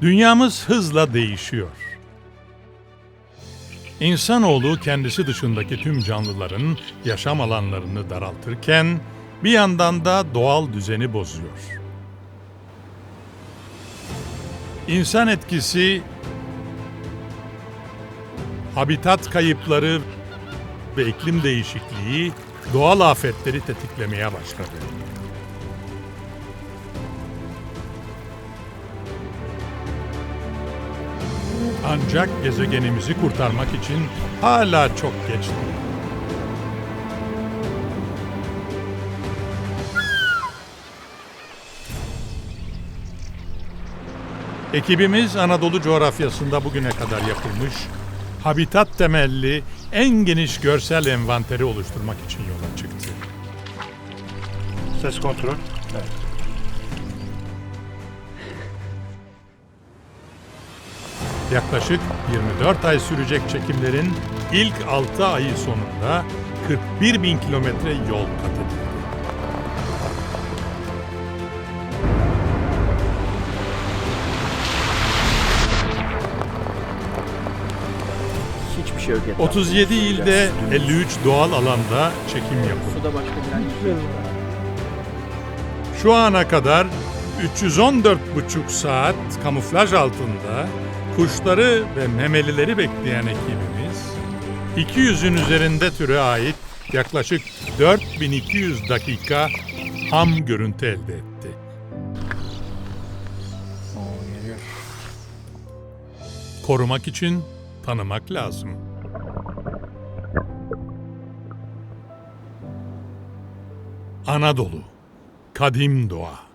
Dünyamız hızla değişiyor. İnsanoğlu kendisi dışındaki tüm canlıların yaşam alanlarını daraltırken bir yandan da doğal düzeni bozuyor. İnsan etkisi habitat kayıpları ve iklim değişikliği doğal afetleri tetiklemeye başladı. Ancak gezegenimizi kurtarmak için hala çok geç değil. Ekibimiz Anadolu coğrafyasında bugüne kadar yapılmış habitat temelli en geniş görsel envanteri oluşturmak için yola çıktı. Ses kontrol. Yaklaşık 24 ay sürecek çekimlerin ilk 6 ayı sonunda 41 bin kilometre yol kat edildi. Hiçbir şey yok etrafta. 37 ilde 53 doğal alanda çekim yapıldı. Suda başka direnç yok. Şu ana kadar 314,5 saat kamuflaj altında kuşları ve memelileri bekleyen ekibimiz 200'ün üzerinde türe ait yaklaşık 4200 dakika ham görüntü elde etti. Korumak için tanımak lazım. Anadolu, kadim doğa.